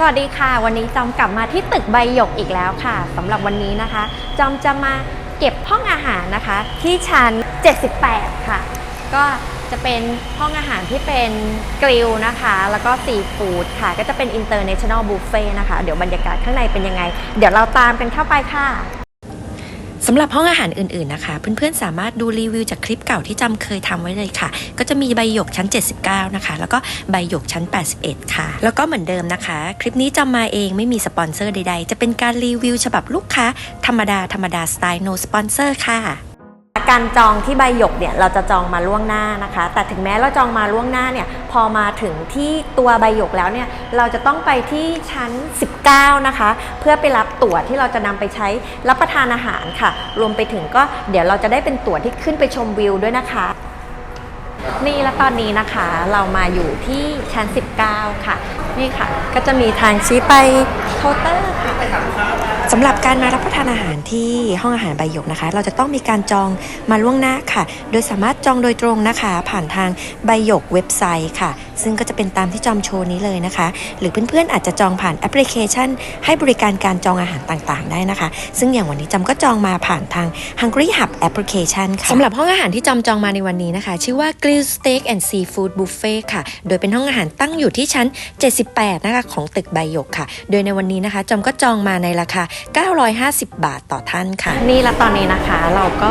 สวัสดีค่ะ วันนี้จอมกลับมาที่ตึกใบหยกอีกแล้วค่ะสำหรับวันนี้นะคะ จอมจะมาเก็บห้องอาหารนะคะ ที่ชั้น 78 ค่ะ ก็จะเป็นห้องอาหารที่เป็นกริลนะคะ แล้วก็ซีฟู้ดค่ะ ก็จะเป็น international buffet นะคะ เดี๋ยวบรรยากาศข้างในเป็นยังไง เดี๋ยวเราตามกันเข้าไปค่ะ สำหรับห้องอาหารอื่นๆนะคะ เพื่อนๆสามารถดูรีวิวจากคลิปเก่าที่จำเคยทำไว้เลยค่ะ ก็จะมีใบหยกชั้น 79 นะคะ แล้วก็ใบหยกชั้น 81 ค่ะ แล้วก็เหมือนเดิมนะคะ คลิปนี้จำมาเองไม่มีสปอนเซอร์ใดๆ จะเป็นการรีวิวฉบับลูกค้าธรรมดาธรรมดาสไตล์ no sponsor ค่ะ การจองที่ใบหยกเนี่ยเราจะจองมาล่วงหน้านะคะ แต่ถึงแม้เราจองมาล่วงหน้าเนี่ยพอมาถึงที่ตัวใบหยกแล้วเนี่ยเราจะต้องไปที่ชั้น 19 นะคะ เพื่อไปรับตั๋วที่เราจะนำไปใช้รับประทานอาหารค่ะ รวมไปถึงก็เดี๋ยวเราจะได้เป็นตั๋วที่ขึ้นไปชมวิวด้วยนะคะนี่และตอนนี้นะคะเรามาอยู่ที่ชั้น 19 ค่ะ นี่ค่ะ ก็จะมีทางชี้ไปเคาน์เตอร์ค่ะสำหรับการมารับประทานอาหารที่ห้องอาหารใบหยกนะคะ เราจะต้องมีการจองมาล่วงหน้าค่ะ โดยสามารถจองโดยตรงนะคะ ผ่านทางใบหยกเว็บไซต์ค่ะ ซึ่งก็จะเป็นตามที่จอมโชว์นี้เลยนะคะ หรือเพื่อนๆอาจจะจองผ่านแอปพลิเคชัน ให้บริการการจองอาหารต่างๆ ได้นะคะ ซึ่งอย่างวันนี้จำก็จองมาผ่านทาง Hungry Hub Application ค่ะสำหรับห้องอาหารที่จอมจองมาในวันนี้นะคะ ชื่อว่า Grill Steak and Seafood Buffet ค่ะ โดยเป็นห้องอาหารตั้งอยู่ที่ชั้น 7 78นะคะของตึกใบหยกค่ะ โดยในวันนี้นะคะจอมก็จองมาในราคา 950 บาทต่อท่านค่ะ นี่และตอนนี้นะคะเราก็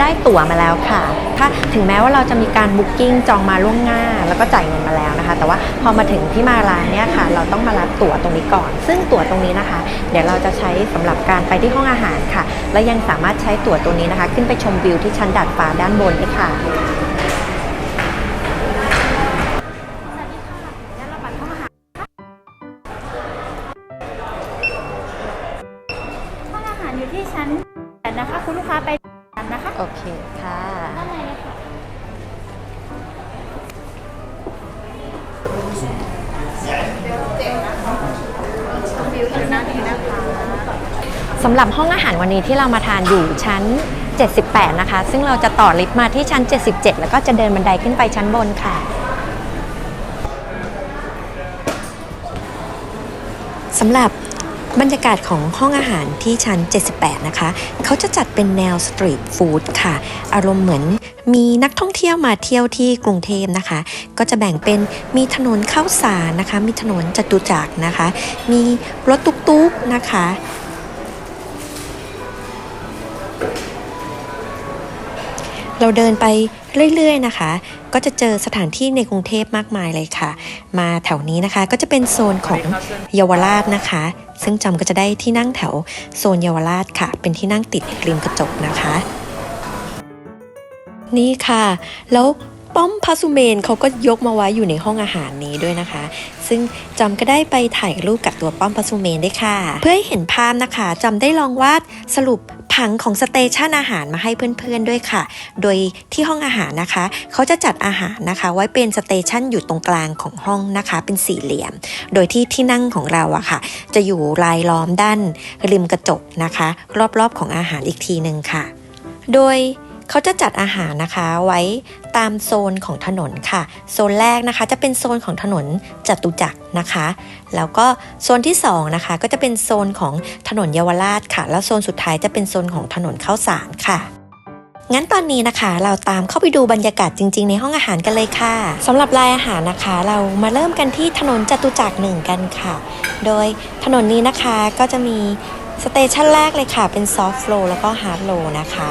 ได้ตั๋วมาแล้วค่ะ ถ้าถึงแม้ว่าเราจะมีการบุ๊กิ้งจองมาล่วงหน้า แล้วก็จ่ายเงินมาแล้วนะคะ แต่ว่าพอมาถึงที่มาร้านเนี่ยค่ะ เราต้องมารับตั๋วตรงนี้ก่อน ซึ่งตั๋วตรงนี้นะคะ เดี๋ยวเราจะใช้สำหรับการไปที่ห้องอาหารค่ะ และยังสามารถใช้ตั๋วตัวนี้นะคะ ขึ้นไปชมวิวที่ชั้นดาดฟ้าด้านบนได้ค่ะาไปกันนะคะโอเคค่ะด้านในเลยค่ะสำหรับห้องอาหารวันนี้ที่เรามาทานอยู่ชั้น 78 นะคะ ซึ่งเราจะต่อลิฟต์มาที่ชั้น 77 แล้วก็จะเดินบันไดขึ้นไปชั้นบนค่ะสำหรับ บรรยากาศของห้องอาหารที่ชั้น 78 นะคะ เขาจะจัดเป็นแนวสตรีทฟู้ดค่ะ อารมณ์เหมือนมีนักท่องเที่ยวมาเที่ยวที่กรุงเทพนะคะ ก็จะแบ่งเป็นมีถนนข้าวสารนะคะ มีถนนจตุจักรนะคะ มีรถตุ๊กๆนะคะเราเดินไปเรื่อยๆนะคะ ก็จะเจอสถานที่ในกรุงเทพมากมายเลยค่ะ มาแถวนี้นะคะก็จะเป็นโซนของเยาวราชนะคะ ซึ่งจำก็จะได้ที่นั่งแถวโซนเยาวราชค่ะ เป็นที่นั่งติดริมกระจกนะคะ นี่ค่ะ แล้ว ป้อมพาสุเมนเขาก็ยกมาไว้อยู่ในห้องอาหารนี้ด้วยนะคะ ซึ่งจำก็ได้ไปถ่ายรูปกับตัวป้อมพาสุเมนได้ค่ะ เพื่อให้เห็นภาพนะคะจำได้ลองวาดสรุปผังของสเตชันอาหารมาให้เพื่อนๆด้วยค่ะ โดยที่ห้องอาหารนะคะ เขาจะจัดอาหารนะคะ ไว้เป็นสเตชันอยู่ตรงกลางของห้องนะคะ เป็นสี่เหลี่ยม โดยที่ที่นั่งของเราอะค่ะ จะอยู่รายล้อมด้านริมกระจกนะคะ รอบๆของอาหารอีกทีหนึ่งค่ะ โดย เขาจะจัดอาหารนะคะไว้ตามโซนของถนนค่ะ โซนแรกนะคะจะเป็นโซนของถนนจตุจักรนะคะ แล้วก็โซนที่2นะคะก็จะเป็นโซนของถนนเยาวราชค่ะ แล้วโซนสุดท้ายจะเป็นโซนของถนนข้าวสารค่ะงั้นตอนนี้นะคะเราตามเข้าไปดูบรรยากาศจริง ๆ ในห้องอาหารกันเลยค่ะสำหรับรายอาหารนะคะ เรามาเริ่มกันที่ถนนจตุจักรหนึ่งกันค่ะ โดยถนนนี้นะคะก็จะมีสเตชันแรกเลยค่ะ เป็นซอฟต์โฟลแล้วก็ฮาร์ดโลนะคะ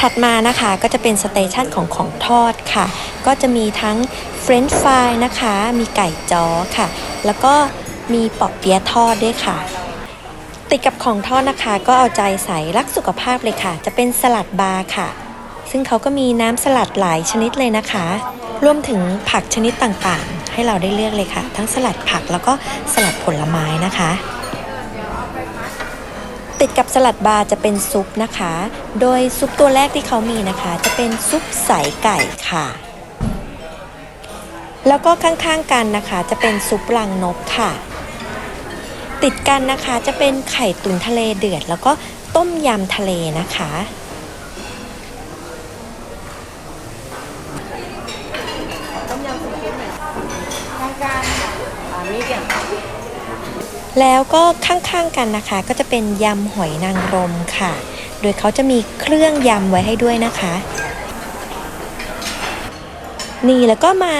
ถัดมานะคะก็จะเป็นสเตชันของของทอดค่ะ ก็จะมีทั้งเฟรนช์ฟรายนะคะ มีไก่จ้อค่ะ แล้วก็มีปอบเปี๊ยะทอดด้วยค่ะ ติดกับของทอดนะคะก็เอาใจใส่รักสุขภาพเลยค่ะ จะเป็นสลัดบาร์ค่ะ ซึ่งเขาก็มีน้ำสลัดหลายชนิดเลยนะคะ รวมถึงผักชนิดต่างๆ ให้เราได้เลือกเลยค่ะ ทั้งสลัดผักแล้วก็สลัดผลไม้นะคะ ติดกับสลัดบาร์จะเป็นซุปนะคะ โดยซุปตัวแรกที่เขามีนะคะ จะเป็นซุปใสไก่ค่ะ แล้วก็ข้างๆกันนะคะจะเป็นซุปรังนกค่ะ ติดกันนะคะจะเป็นไข่ตุ๋นทะเลเดือด แล้วก็ต้มยำทะเลนะคะ แล้วก็ข้างๆกันนะคะ ก็จะเป็นยำหอยนางรมค่ะ โดยเขาจะมีเครื่องยำไว้ให้ด้วยนะคะ นี่แล้วก็มา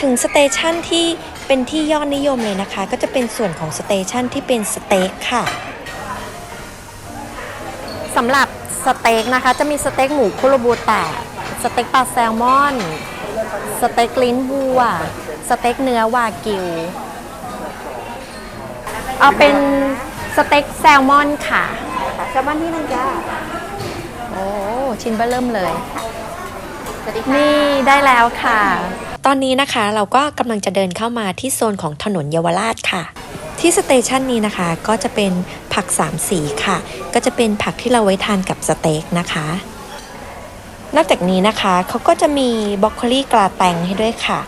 ถึงสเตชันที่เป็นที่ยอดนิยมเลยนะคะ ก็จะเป็นส่วนของสเตชันที่เป็นสเต็กค่ะสำหรับสเต็กนะคะ จะมีสเต็กหมูคุโรบุตะสเต็กปลาแซลมอน สเต็กลิ้นวัว สเต็กเนื้อวากิว เอาเป็นสเต็กแซลมอนค่ะแซลมอนที่หนึ่งจ้าโอ้ชิ้นเบอร์เริ่มเลยนี่ได้แล้วค่ะ ตอนนี้นะคะเราก็กำลังจะเดินเข้ามาที่โซนของถนนเยาวราชค่ะ ที่สเตชันนี้นะคะก็จะเป็นผักสามสีค่ะ ก็จะเป็นผักที่เราไว้ทานกับสเต็กนะคะ นอกจากนี้นะคะเขาก็จะมีบรอกโคลีกลาแตงให้ด้วยค่ะ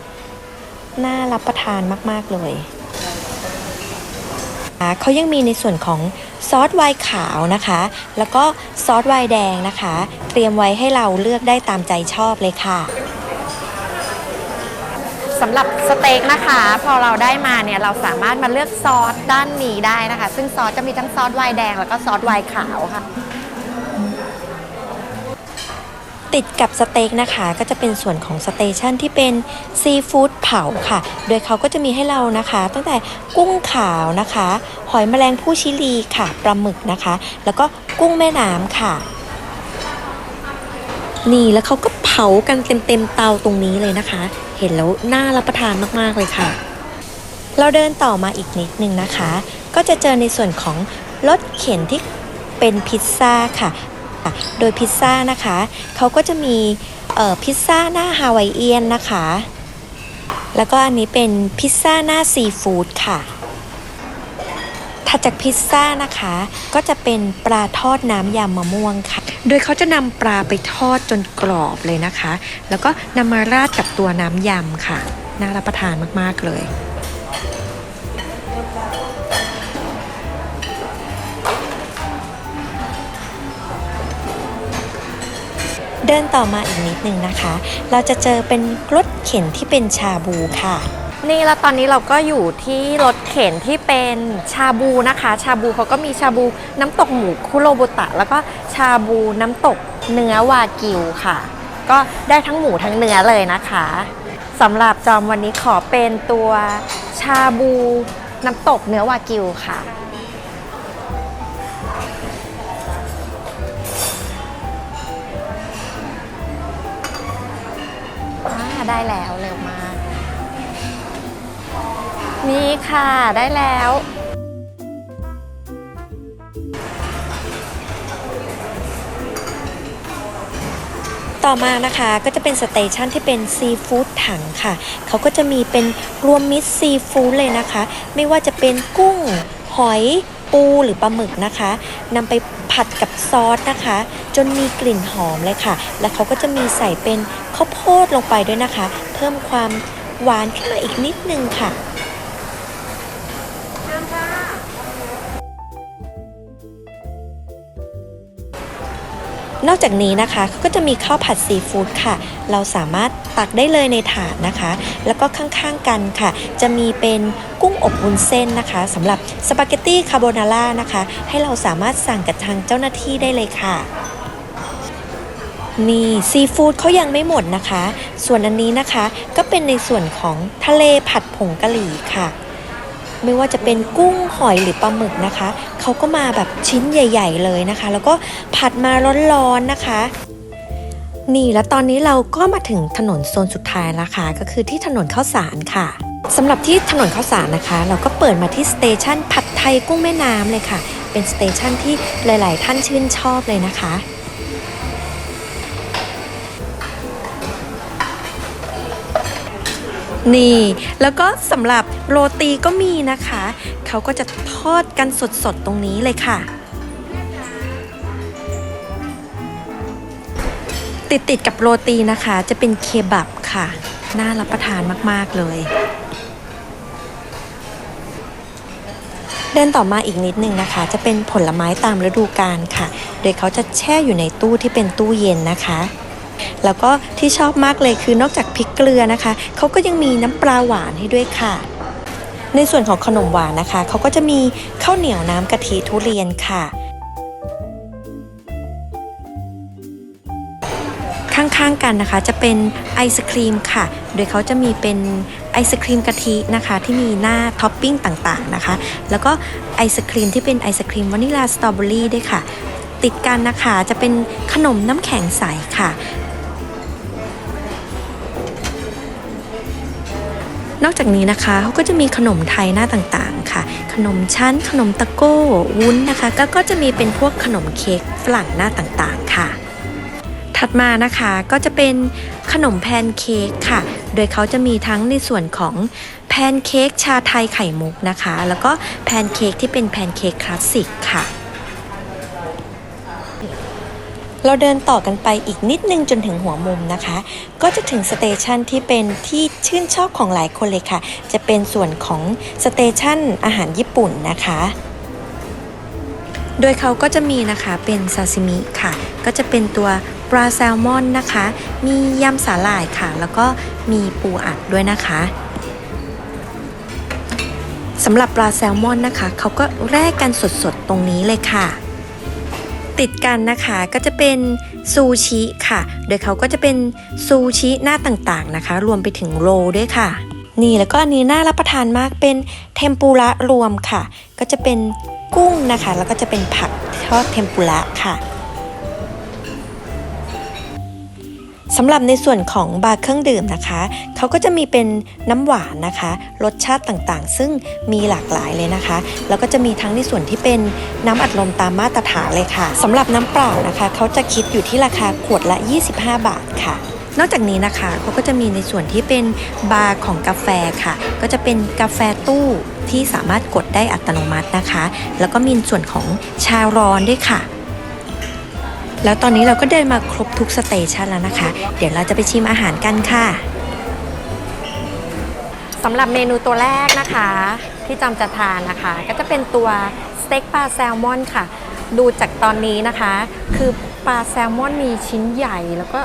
น่ารับประทานมากๆเลยอ่า เขายังมีในส่วนของซอสไวน์ขาวนะคะ แล้วก็ซอสไวน์แดงนะคะ เตรียมไว้ให้เราเลือกได้ตามใจชอบเลยค่ะสำหรับสเต็กนะคะ พอเราได้มาเนี่ยเราสามารถมาเลือกซอสด้านนี้ได้นะคะ ซึ่งซอสจะมีทั้งซอสไวน์แดงแล้วก็ซอสไวน์ขาวค่ะ ติดกับสเต็กนะคะ ก็จะเป็นส่วนของสเตชันที่เป็นซีฟู้ดเผาค่ะ โดยเขาก็จะมีให้เรานะคะ ตั้งแต่กุ้งขาวนะคะ หอยแมลงผู้ชิลีค่ะปลาหมึกนะคะ แล้วก็กุ้งแม่น้ำค่ะ นี่แล้วเขาก็เผากันเต็มๆเตาตรงนี้เลยนะคะ เห็นแล้วน่ารับประทานมากๆเลยค่ะ เราเดินต่อมาอีกนิดนึงนะคะ ก็จะเจอในส่วนของรถเข็นที่เป็นพิซซ่าค่ะ โดยพิซซ่านะคะเขาก็จะมีพิซซ่าหน้าฮาวายเอียนนะคะ แล้วก็อันนี้เป็นพิซซ่าหน้าซีฟู้ดค่ะถัดจากพิซซ่านะคะ ก็จะเป็นปลาทอดน้ำยำมะม่วงค่ะ โดยเขาจะนำปลาไปทอดจนกรอบเลยนะคะ แล้วก็นำมาราดกับตัวน้ำยำค่ะ น่ารับประทานมากๆเลย เดินต่อมาอีกนิดนึงนะคะ เราจะเจอเป็นรถเข็นที่เป็นชาบูค่ะ นี่แล้วตอนนี้เราก็อยู่ที่รถเข็นที่เป็นชาบูนะคะ ชาบูเขาก็มีชาบูน้ำตกหมูคุโรบุตะ แล้วก็ชาบูน้ำตกเนื้อวากิวค่ะ ก็ได้ทั้งหมูทั้งเนื้อเลยนะคะสำหรับจอมวันนี้ขอเป็นตัวชาบูน้ำตกเนื้อวากิวค่ะ ได้แล้วเร็วมาก นี่ค่ะได้แล้ว ต่อมานะคะก็จะเป็นสเตชันที่เป็นซีฟู้ดถังค่ะ เขาก็จะมีเป็นรวมมิตรซีฟู้ดเลยนะคะ ไม่ว่าจะเป็นกุ้ง หอย ปูหรือปลาหมึกนะคะนำไปผัดกับซอสนะคะ จนมีกลิ่นหอมเลยค่ะ แล้วเขาก็จะมีใส่เป็นข้าวโพดลงไปด้วยนะคะ เพิ่มความหวานขึ้นมาอีกนิดนึงค่ะ นอกจากนี้นะคะเขาก็จะมีข้าวผัดซีฟู้ดค่ะ เราสามารถตักได้เลยในถาดนะคะ แล้วก็ข้างๆกันค่ะ จะมีเป็นกุ้งอบวุ้นเส้นนะคะสำหรับสปาเกตตี้คาโบนาร่านะคะ ให้เราสามารถสั่งกับทางเจ้าหน้าที่ได้เลยค่ะนี่ซีฟู้ดเขายังไม่หมดนะคะ ส่วนอันนี้นะคะก็เป็นในส่วนของทะเลผัดผงกะหรี่ค่ะ ไม่ว่าจะเป็นกุ้งหอยหรือปลาหมึกนะคะ เขาก็มาแบบชิ้นใหญ่ ๆ เลยนะคะ แล้วก็ผัดมาร้อนๆนะคะ นี่แล้วตอนนี้เราก็มาถึงถนนโซนสุดท้ายแล้วค่ะ ก็คือที่ถนนข้าวสารค่ะสำหรับที่ถนนข้าวสารนะคะ เราก็เปิดมาที่สเตชันผัดไทยกุ้งแม่น้ำเลยค่ะ เป็นสเตชันที่หลาย ๆ ท่านชื่นชอบเลยนะคะ นี่ แล้วก็สำหรับโรตีก็มีนะคะ เขาก็จะทอดกันสดๆตรงนี้เลยค่ะ ติดติดๆกับโรตีนะคะ จะเป็นเคบับค่ะ น่ารับประทานมากๆเลย เดินต่อมาอีกนิดนึงนะคะ จะเป็นผลไม้ตามฤดูกาลค่ะ โดยเขาจะแช่อยู่ในตู้ที่เป็นตู้เย็นนะคะ แล้วก็ที่ชอบมากเลยคือนอกจากพริกเกลือนะคะ เขาก็ยังมีน้ำปลาหวานให้ด้วยค่ะ ในส่วนของขนมหวานนะคะ เขาก็จะมีข้าวเหนียวน้ำกะทิทุเรียนค่ะ ข้างๆกันนะคะจะเป็นไอศครีมค่ะ โดยเขาจะมีเป็นไอศครีมกะทินะคะ ที่มีหน้าท็อปปิ้งต่างๆนะคะ แล้วก็ไอศครีมที่เป็นไอศครีมวานิลาสตรอเบอรี่ด้วยค่ะติดกันนะคะจะเป็นขนมน้ำแข็งใสค่ะ นอกจากนี้นะคะเขาก็จะมีขนมไทยหน้าต่างๆค่ะ ขนมชั้น ขนมตะโก้วุ้นนะคะ ก็ก็จะมีเป็นพวกขนมเค้กฝรั่งหน้าต่างๆค่ะ ถัดมานะคะก็จะเป็นขนมแพนเค้กค่ะ โดยเขาจะมีทั้งในส่วนของแพนเค้กชาไทยไข่มุกนะคะ แล้วก็แพนเค้กที่เป็นแพนเค้กคลาสสิกค่ะ เราเดินต่อกันไปอีกนิดนึงจนถึงหัวมุมนะคะ ก็จะถึงสเตชันที่เป็นที่ชื่นชอบของหลายคนเลยค่ะ จะเป็นส่วนของสเตชันอาหารญี่ปุ่นนะคะ โดยเขาก็จะมีนะคะเป็นซาซิมิค่ะ ก็จะเป็นตัวปลาแซลมอนนะคะ มียำสาหร่ายค่ะ แล้วก็มีปูอัดด้วยนะคะสำหรับปลาแซลมอนนะคะ เขาก็แลกกันสดๆ ตรงนี้เลยค่ะ ติดกันนะคะก็จะเป็นซูชิค่ะ โดยเขาก็จะเป็นซูชิหน้าต่างๆนะคะ รวมไปถึงโรด้วยค่ะ นี่แล้วก็อันนี้น่ารับประทานมากเป็นเทมปุระรวมค่ะ ก็จะเป็นกุ้งนะคะ แล้วก็จะเป็นผักทอดเทมปุระค่ะ สำหรับในส่วนของบาร์เครื่องดื่มนะคะ เขาก็จะมีเป็นน้ำหวานนะคะ รสชาติต่างๆ ซึ่งมีหลากหลายเลยนะคะ แล้วก็จะมีทั้งในส่วนที่เป็นน้ำอัดลมตามมาตรฐานเลยค่ะสำหรับน้ำเปล่านะคะ เขาจะคิดอยู่ที่ราคาขวดละ 25 บาทค่ะนอกจากนี้นะคะเขาก็จะมีในส่วนที่เป็นบาร์ของกาแฟค่ะ ก็จะเป็นกาแฟตู้ที่สามารถกดได้อัตโนมัตินะคะ แล้วก็มีส่วนของชาร้อนด้วยค่ะ แล้วตอนนี้เราก็เดินมาครบทุกสเตชันแล้วนะคะ เดี๋ยวเราจะไปชิมอาหารกันค่ะสำหรับเมนูตัวแรกนะคะ ที่จำจะทานนะคะ ก็จะเป็นตัวสเต็กปลาแซลมอนค่ะ ดูจากตอนนี้นะคะ คือปลาแซลมอนมีชิ้นใหญ่แล้วก็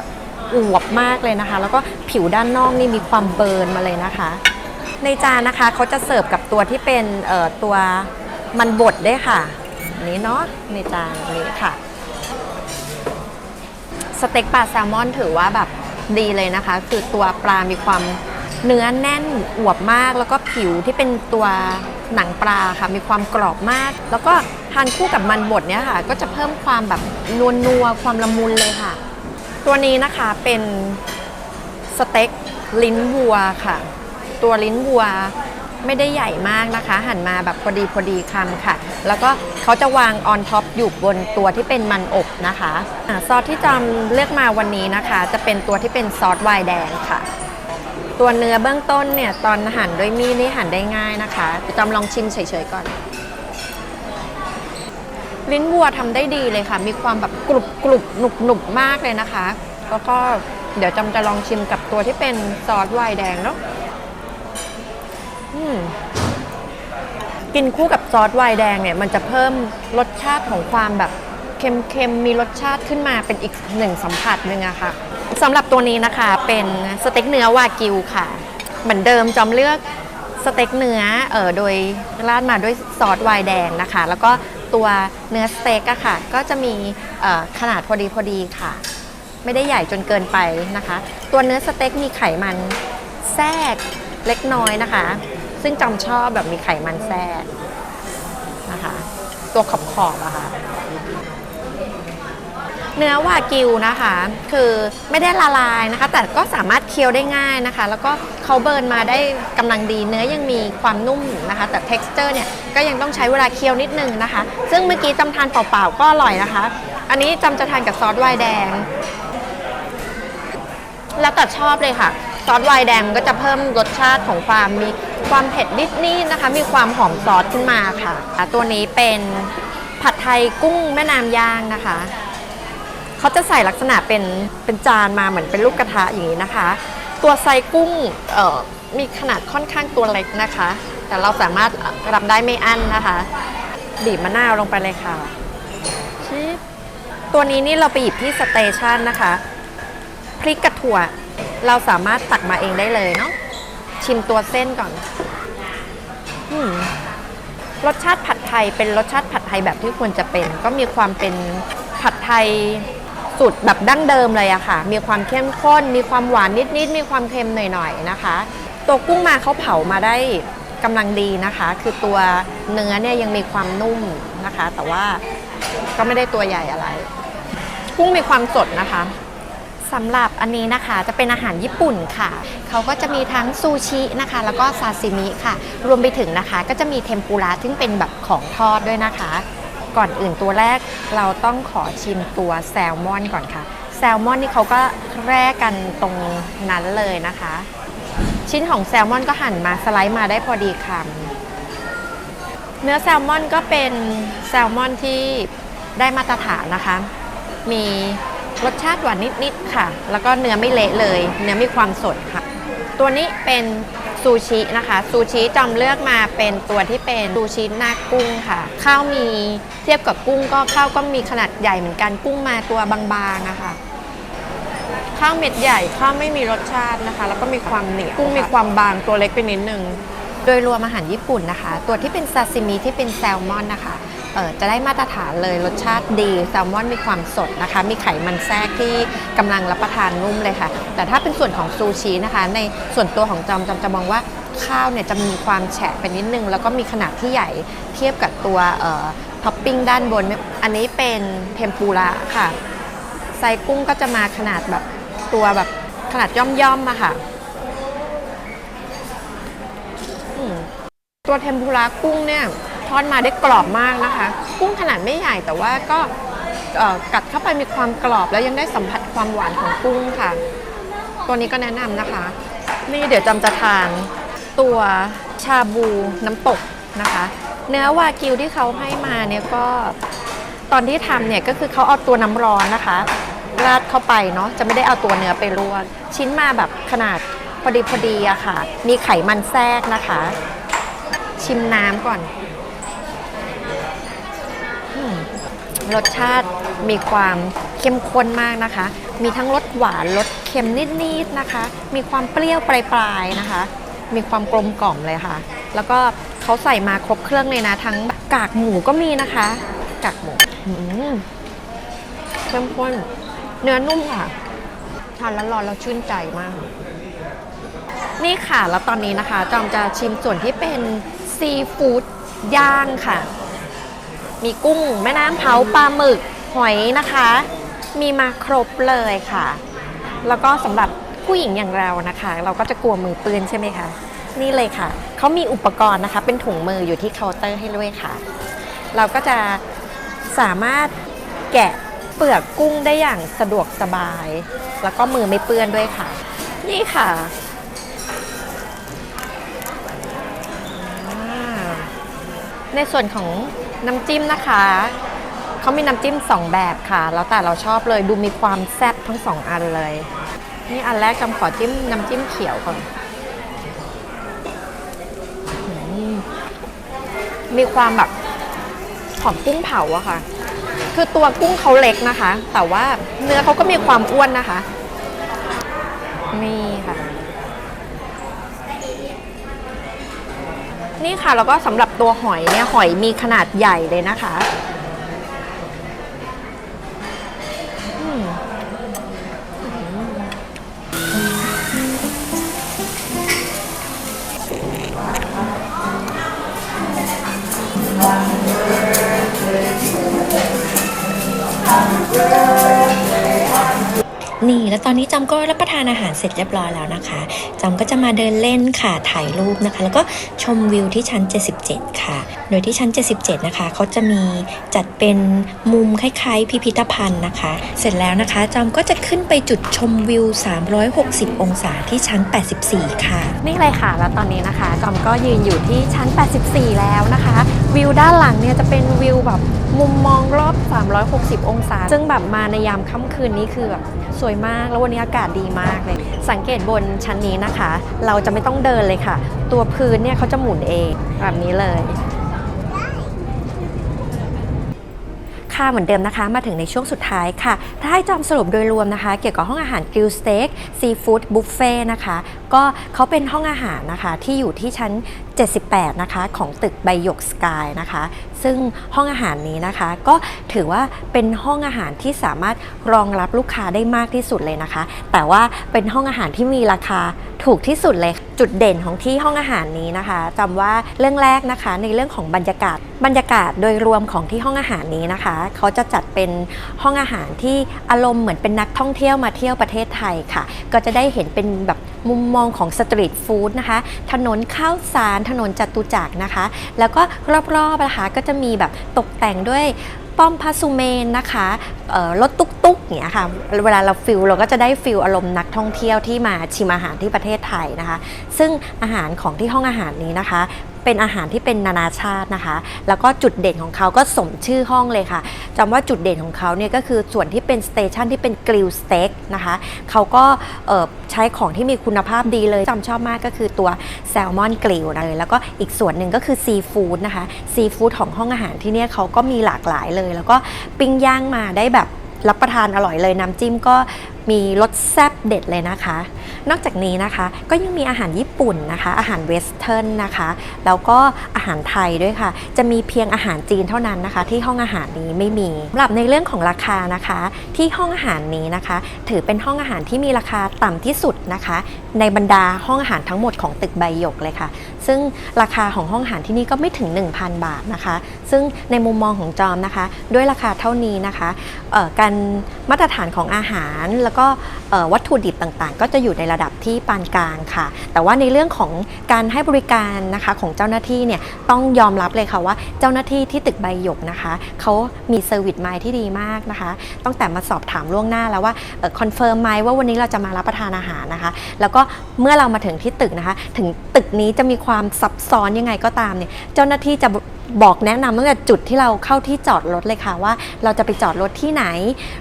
อวบมากเลยนะคะ แล้วก็ผิวด้านนอกนี่มีความเบิร์นมาเลยนะคะ ในจานนะคะเขาจะเสิร์ฟกับตัวที่เป็นเอ่อตัวมันบดได้ค่ะนนี้เนาะในจานนี้ค่ะ สเต็กปลาแซลมอนถือว่าแบบดีเลยนะคะ คือตัวปลามีความเนื้อแน่นอวบมาก แล้วก็ผิวที่เป็นตัวหนังปลาค่ะ มีความกรอบมาก แล้วก็ทานคู่กับมันบดเนี่ยค่ะ ก็จะเพิ่มความแบบนวลนัวความละมุนเลยค่ะ ตัวนี้นะคะเป็นสเต็กลิ้นวัวค่ะ ตัวลิ้นวัว ไม่ได้ใหญ่มากนะคะ หั่นมาแบบพอดีพอดีคำค่ะ แล้วก็เขาจะวางออนท็อปอยู่บนตัวที่เป็นมันอบนะคะอาซอสที่จำเลือกมาวันนี้นะคะ จะเป็นตัวที่เป็นซอสไวน์แดงค่ะ ตัวเนื้อเบื้องต้นเนี่ยตอนหั่นด้วยมีดนี่หั่นได้ง่ายนะคะจำลองชิมเฉยๆก่อนลิ้นวัวทำได้ดีเลยค่ะ มีความแบบกรุบกรุบหนุบหนุบมากเลยนะคะ แล้วก็เดี๋ยวจำจะลองชิมกับตัวที่เป็นซอสไวน์แดงเนาะ กินคู่กับซอสไวน์แดงเนี่ย มันจะเพิ่มรสชาติของความแบบเค็มๆ มีรสชาติขึ้นมาเป็นอีกหนึ่งสัมผัสหนึ่งอะค่ะสำหรับตัวนี้นะคะเป็นสเต็กเนื้อวากิวค่ะ เหมือนเดิมจอมเลือกสเต็กเนื้อเออโดยราดมาด้วยซอสไวน์แดงนะคะ แล้วก็ตัวเนื้อสเต็กอะค่ะ ก็จะมีออขนาดพอดีพอดีค่ะ ไม่ได้ใหญ่จนเกินไปนะคะ ตัวเนื้อสเต็กมีไขมันแทรกเล็กน้อยนะคะ ซึ่งจำชอบแบบมีไขมันแทรกนะคะ ตัวขอบขอบๆอะค่ะเนื้อวากิวนะคะ คือไม่ได้ละลายนะคะ แต่ก็สามารถเคี้ยวได้ง่ายนะคะ แล้วก็เขาเบิร์นมาได้กำลังดีเนื้อยังมีความนุ่มนะคะ แต่ texture เนี่ยก็ยังต้องใช้เวลาเคี้ยวนิดนึงนะคะ ซึ่งเมื่อกี้จำทานเปล่าๆก็อร่อยนะคะ อันนี้จำจะทานกับซอสไวน์แดง แล้วแต่ชอบเลยค่ะ ซอสไวน์แดงก็จะเพิ่มรสชาติของความมีความเผ็ดนิดๆนะคะ มีความหอมซอสขึ้นมาค่ะ ตัวนี้เป็นผัดไทยกุ้งแม่น้ำย่างนะคะเขาจะใส่ลักษณะเป็นเป็นจานมาเหมือนเป็นลูกกระทะอย่างนี้นะคะ ตัวไซกุ้งเอ่อมีขนาดค่อนข้างตัวเล็กนะคะ แต่เราสามารถรับได้ไม่อั้นนะคะ บีบมะนาวลงไปเลยค่ะตัวนี้นี่เราไปหยิบที่สเตชันนะคะพริกกระถั่ว เราสามารถตักมาเองได้เลยเนาะชิมตัวเส้นก่อนรสชาติผัดไทยเป็นรสชาติผัดไทยแบบที่ควรจะเป็น ก็มีความเป็นผัดไทยสูตรแบบดั้งเดิมเลยอะค่ะ มีความเข้มข้น มีความหวานนิดๆ มีความเค็มหน่อยๆ นะคะ ตัวกุ้งมาเขาเผามาได้กำลังดีนะคะ คือตัวเนื้อเนี่ยยังมีความนุ่มนะคะ แต่ว่าก็ไม่ได้ตัวใหญ่อะไร กุ้งมีความสดนะคะ สำหรับอันนี้นะคะจะเป็นอาหารญี่ปุ่นค่ะ เขาก็จะมีทั้งซูชินะคะ แล้วก็ซาซิมิค่ะ รวมไปถึงนะคะ ก็จะมีเทมปุระซึ่งเป็นแบบของทอดด้วยนะคะ ก่อนอื่นตัวแรกเราต้องขอชิมตัวแซลมอนก่อนค่ะ แซลมอนนี่เขาก็แร่กันตรงนั้นเลยนะคะ ชิ้นของแซลมอนก็หั่นมาสไลด์มาได้พอดีคำเนื้อแซลมอนก็เป็นแซลมอนที่ได้มาตรฐานนะคะ มี รสชาติหวานนิดๆค่ะ แล้วก็เนื้อไม่เละเลย เนื้อมีความสดค่ะ ตัวนี้เป็นซูชินะคะ ซูชิจำเลือกมาเป็นตัวที่เป็นซูชิหน้ากุ้งค่ะ ข้าวมีเทียบกับกุ้งก็ข้าวก็มีขนาดใหญ่เหมือนกันกุ้งมาตัวบางๆนะคะข้าวเม็ดใหญ่ข้าวไม่มีรสชาตินะคะ แล้วก็มีความเหนียวกุ้งมีความบางตัวเล็กไปนิดนึง โดยรวมอาหารญี่ปุ่นนะคะ ตัวที่เป็นซาซิมิที่เป็นแซลมอนนะคะ จะได้มาตรฐานเลยรสชาติดีแซลมอนมีความสดนะคะ มีไขมันแทรกที่กำลังรับประทานนุ่มเลยค่ะ แต่ถ้าเป็นส่วนของซูชินะคะ ในส่วนตัวของจอมจอมจะมองว่าข้าวเนี่ยจะมีความแฉะไปนิดนึง แล้วก็มีขนาดที่ใหญ่เทียบกับตัวเอ่อท็อปปิ้งด้านบน อันนี้เป็นเทมปุระค่ะไซกุ้งก็จะมาขนาดแบบตัวแบบขนาดย่อมๆอะค่ะตัวเทมปุระกุ้งเนี่ย ทอดมาได้กรอบมากนะคะ กุ้งขนาดไม่ใหญ่แต่ว่าก็กัดเข้าไปมีความกรอบแล้วยังได้สัมผัสความหวานของกุ้งค่ะ ตัวนี้ก็แนะนำนะคะ นี่เดี๋ยวจำจะทานตัวชาบูน้ำตกนะคะ เนื้อวากิวที่เขาให้มาเนี่ยก็ตอนที่ทำเนี่ยก็คือเขาเอาตัวน้ำร้อนนะคะ ราดเข้าไปเนาะจะไม่ได้เอาตัวเนื้อไปลวกชิ้นมาแบบขนาดพอดีพอดีอะค่ะ มีไขมันแทรกนะคะ ชิมน้ำก่อน รสชาติมีความเข้มข้นมากนะคะ มีทั้งรสหวานรสเค็มนิดๆนะคะ มีความเปรี้ยวปลายๆนะคะ มีความกลมกล่อมเลยค่ะ แล้วก็เขาใส่มาครบเครื่องเลยนะ ทั้งกากหมูก็มีนะคะ กากหมูเข้มข้น เนื้อนุ่มค่ะ ทานแล้วร้อนแล้วชื่นใจมาก นี่ค่ะ แล้วตอนนี้นะคะ จอมจะชิมส่วนที่เป็นซีฟู้ดย่างค่ะ มีกุ้ง แม่น้ำเผาปลาหมึกหอยนะคะ มีมาครบเลยค่ะ แล้วก็สำหรับผู้หญิงอย่างเรานะคะ เราก็จะกลัวมือเปื้อนใช่ไหมคะ นี่เลยค่ะ เขามีอุปกรณ์นะคะ เป็นถุงมืออยู่ที่เคาน์เตอร์ให้ด้วยค่ะ เราก็จะสามารถแกะเปลือกกุ้งได้อย่างสะดวกสบาย แล้วก็มือไม่เปื้อนด้วยค่ะ นี่ค่ะในส่วนของ น้ำจิ้มนะคะ เขามีน้ำจิ้มสองแบบค่ะ แล้วแต่เราชอบเลย ดูมีความแซ่บทั้งสองอันเลย นี่อันแรกจำขอจิ้มน้ำจิ้มเขียวก่อนมมีความแบบหอมกุ้งเผาอะค่ะ คือตัวกุ้งเขาเล็กนะคะ แต่ว่าเนื้อเขาก็มีความอ้วนนะคะ นี่ค่ะ นี่ค่ะแล้วก็สำหรับตัวหอยเนี่ยหอยมีขนาดใหญ่เลยนะคะ นี่แล้วตอนนี้จำก็รับประทานอาหารเสร็จเรียบร้อยแล้วนะคะจำก็จะมาเดินเล่นค่ะถ่ายรูปนะคะ แล้วก็ชมวิวที่ชั้น 77 ค่ะ โดยที่ชั้น 77 นะคะเขาจะมีจัดเป็นมุมคล้ายๆ พิพิธภัณฑ์นะคะ เสร็จแล้วนะคะจำก็จะขึ้นไปจุดชมวิว 360 องศาที่ชั้น 84 ค่ะ นี่เลยค่ะ แล้วตอนนี้นะคะจอมก็ยืนอยู่ที่ชั้น 84 แล้วนะคะ วิวด้านหลังเนี่ยจะเป็นวิวแบบมุมมองรอบ 360 องศา ซึ่งแบบมาในยามค่ำคืนนี้คือแบบ สวยมากแล้ววันนี้อากาศดีมากเลย สังเกตบนชั้นนี้นะคะ เราจะไม่ต้องเดินเลยค่ะ ตัวพื้นเนี่ยเขาจะหมุนเองแบบนี้เลย ค่ะเหมือนเดิมนะคะ มาถึงในช่วงสุดท้ายค่ะ ถ้าให้จอมสรุปโดยรวมนะคะ เกี่ยวกับห้องอาหารกริลสเต็กซีฟู้ดบุฟเฟ่นะคะ ก็เขาเป็นห้องอาหารนะคะที่อยู่ที่ชั้น 78 นะคะของตึกใบหยกสกายนะคะ ซึ่งห้องอาหารนี้นะคะ ก็ถือว่าเป็นห้องอาหารที่สามารถรองรับลูกค้าได้มากที่สุดเลยนะคะ แต่ว่าเป็นห้องอาหารที่มีราคาถูกที่สุดเลยจุดเด่นของที่ห้องอาหารนี้นะคะจำว่าเรื่องแรกนะคะในเรื่องของบรรยากาศบรรยากาศโดยรวมของที่ห้องอาหารนี้นะคะเขาจะจัดเป็นห้องอาหารที่อารมณ์เหมือนเป็นนักท่องเที่ยวมาเที่ยวประเทศไทยค่ะ ก็จะได้เห็นเป็นแบบมุมมองของสตรีทฟู้ดนะคะ ถนนข้าวสาร ถนนจตุจักรนะคะ แล้วก็รอบๆนะคะก็จะมีแบบตกแต่งด้วยป้อมพาสุเมนนะคะรถตุ๊กๆอย่างเงี้ยค่ะ เวลาเราฟิลเราก็จะได้ฟิลอารมณ์นักท่องเที่ยวที่มาชิมอาหารที่ประเทศไทยนะคะ ซึ่งอาหารของที่ห้องอาหารนี้นะคะ เป็นอาหารที่เป็นนานาชาตินะคะ แล้วก็จุดเด่นของเขาก็สมชื่อห้องเลยค่ะจำว่าจุดเด่นของเขาเนี่ยก็คือส่วนที่เป็นสเตชันที่เป็นกริลสเต็กนะคะเขาก็ใช้ของที่มีคุณภาพดีเลยจำชอบมากก็คือตัวแซลมอนกริลนะเลยแล้วก็อีกส่วนหนึ่งก็คือซีฟู้ดนะคะซีฟู้ดของห้องอาหารที่เนี่ยเขาก็มีหลากหลายเลย แล้วก็ปิ้งย่างมาได้แบบรับประทานอร่อยเลยน้ำจิ้มก็มีรสแซ่บเด็ดเลยนะคะ นอกจากนี้นะคะก็ยังมีอาหารญี่ปุ่นนะคะ อาหารเวสเทิร์นนะคะแล้วก็อาหารไทยด้วยค่ะ จะมีเพียงอาหารจีนเท่านั้นนะคะ ที่ห้องอาหารนี้ไม่มีสำหรับในเรื่องของราคานะคะ ที่ห้องอาหารนี้นะคะ ถือเป็นห้องอาหารที่มีราคาต่ำที่สุดนะคะ ในบรรดาห้องอาหารทั้งหมดของตึกใบหยกเลยค่ะ ซึ่งราคาของห้องอาหารที่นี่ก็ไม่ถึง 1,000 บาทนะคะ ซึ่งในมุมมองของจอมนะคะ ด้วยราคาเท่านี้นะคะการมาตรฐานของอาหารแล้วก็วัตถุดิบต่างๆ ก็จะอยู่ในระดับที่ปานกลางค่ะ แต่ว่าในเรื่องของการให้บริการนะคะของเจ้าหน้าที่เนี่ยต้องยอมรับเลยค่ะว่าเจ้าหน้าที่ที่ตึกใบหยกนะคะเขามีเซอร์วิสไมล์ที่ดีมากนะคะตั้งแต่มาสอบถามล่วงหน้าแล้วว่าคอนเฟิร์มไหมว่าวันนี้เราจะมารับประทานอาหารนะคะ แล้วก็เมื่อเรามาถึงที่ตึกนะคะ ถึงตึกนี้จะมีความซับซ้อนยังไงก็ตามเนี่ยเจ้าหน้าที่จะ บอกแนะนำตั้งแต่จุดที่เราเข้าที่จอดรถเลยค่ะว่า เราจะไปจอดรถที่ไหน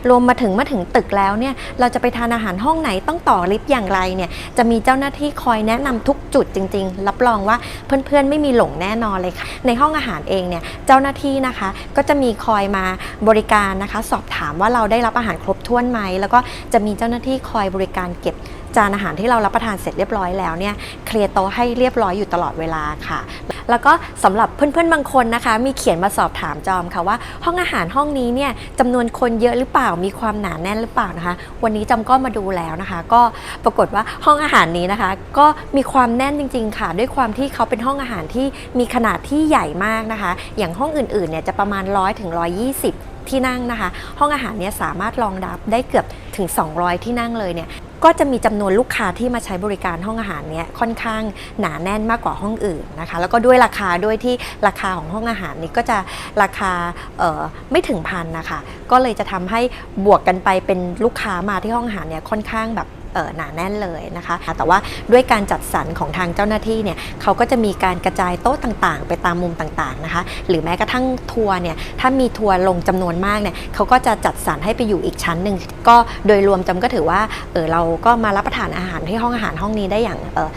รวมมาถึงมาถึงตึกแล้วเนี่ยเราจะไปทานอาหารห้องไหนต้องต่อลิฟต์อย่างไรเนี่ยจะมีเจ้าหน้าที่คอยแนะนำทุกจุดจริง ๆ รับรองว่าเพื่อนๆไม่มีหลงแน่นอนเลยค่ะ ในห้องอาหารเองเนี่ยเจ้าหน้าที่นะคะก็จะมีคอยมาบริการนะคะ สอบถามว่าเราได้รับอาหารครบถ้วนไหมแล้วก็จะมีเจ้าหน้าที่คอยบริการเก็บจานอาหารที่เรารับประทานเสร็จเรียบร้อยแล้วเนี่ยเคลียร์โต๊ะให้เรียบร้อยอยู่ตลอดเวลาค่ะ แล้วก็สำหรับเพื่อนๆบางคนนะคะมีเขียนมาสอบถามจอมค่ะว่า ห้องอาหารห้องนี้เนี่ยจำนวนคนเยอะหรือเปล่ามีความหนาแน่นหรือเปล่านะคะ วันนี้จอมก็มาดูแล้วนะคะ ก็ปรากฏว่าห้องอาหารนี้นะคะ ก็มีความแน่นจริง ๆ ค่ะ ด้วยความที่เขาเป็นห้องอาหารที่มีขนาดที่ใหญ่มากนะคะ อย่างห้องอื่นๆเนี่ยจะประมาณ 100ถึง120 ที่นั่งนะคะ ห้องอาหารเนี้ยสามารถรองรับได้เกือบถึง 200 ที่นั่งเลยเนี่ย ก็จะมีจำนวนลูกค้าที่มาใช้บริการห้องอาหารเนี้ยค่อนข้างหนาแน่นมากกว่าห้องอื่นนะคะ แล้วก็ด้วยราคาด้วยที่ราคาของห้องอาหารนี้ก็จะราคาไม่ถึงพันนะคะ ก็เลยจะทำให้บวกกันไปเป็นลูกค้ามาที่ห้องอาหารเนี่ยค่อนข้างแบบ หนาแน่นเลยนะคะ แต่ว่าด้วยการจัดสรรของทางเจ้าหน้าที่เนี่ยเขาก็จะมีการกระจายโต๊ะต่างๆ ไปตามมุมต่างๆนะคะ หรือแม้กระทั่งทัวร์เนี่ยถ้ามีทัวร์ลงจำนวนมากเนี่ยเขาก็จะจัดสรรให้ไปอยู่อีกชั้นหนึ่งก็โดยรวมจำก็ถือว่าเออเราก็มารับประทานอาหารที่ห้องอาหารห้องนี้ได้อย่างออ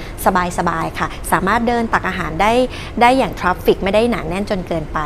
สบายๆค่ะ สามารถเดินตักอาหารได้ได้อย่างทราฟฟิกไม่ได้หนาแน่นจนเกินไป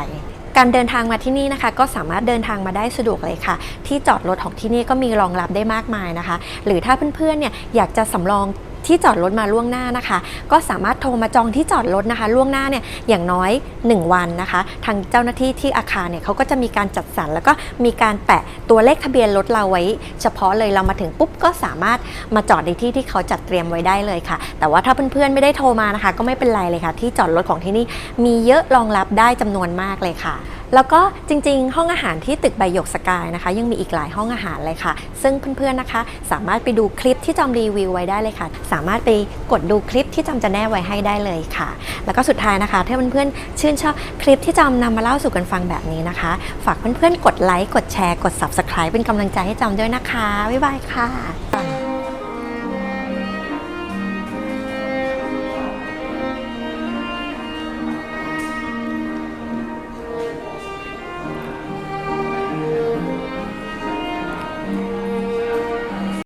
การเดินทางมาที่นี่นะคะ ก็สามารถเดินทางมาได้สะดวกเลยค่ะ ที่จอดรถของที่นี่ก็มีรองรับได้มากมายนะคะ หรือถ้าเพื่อนๆเนี่ยอยากจะสำรอง ที่จอดรถมาล่วงหน้านะคะ ก็สามารถโทรมาจองที่จอดรถนะคะ ล่วงหน้าเนี่ยอย่างน้อย 1 วันนะคะ ทางเจ้าหน้าที่ที่อาคารเนี่ยเขาก็จะมีการจัดสรรแล้วก็มีการแปะตัวเลขทะเบียนรถเราไว้ เฉพาะเลยเรามาถึงปุ๊บก็สามารถมาจอดในที่ที่เขาจัดเตรียมไว้ได้เลยค่ะ แต่ว่าถ้าเพื่อนๆไม่ได้โทรมานะคะ ก็ไม่เป็นไรเลยค่ะ ที่จอดรถของที่นี่มีเยอะรองรับได้จำนวนมากเลยค่ะแล้วก็จริงๆ ห้องอาหารที่ตึกใบหยกสกายนะคะ ยังมีอีกหลายห้องอาหารเลยค่ะ ซึ่งเพื่อนๆนะคะ สามารถไปดูคลิปที่จอมรีวิวไว้ได้เลยค่ะ สามารถไปกดดูคลิปที่จอมจะแนบไว้ให้ได้เลยค่ะ แล้วก็สุดท้ายนะคะ ถ้าเพื่อนๆชื่นชอบคลิปที่จอมนำมาเล่าสู่กันฟังแบบนี้นะคะ ฝากเพื่อนๆกดไลค์กดแชร์กด subscribe เป็นกำลังใจให้จอมด้วยนะคะบ๊ายบายค่ะ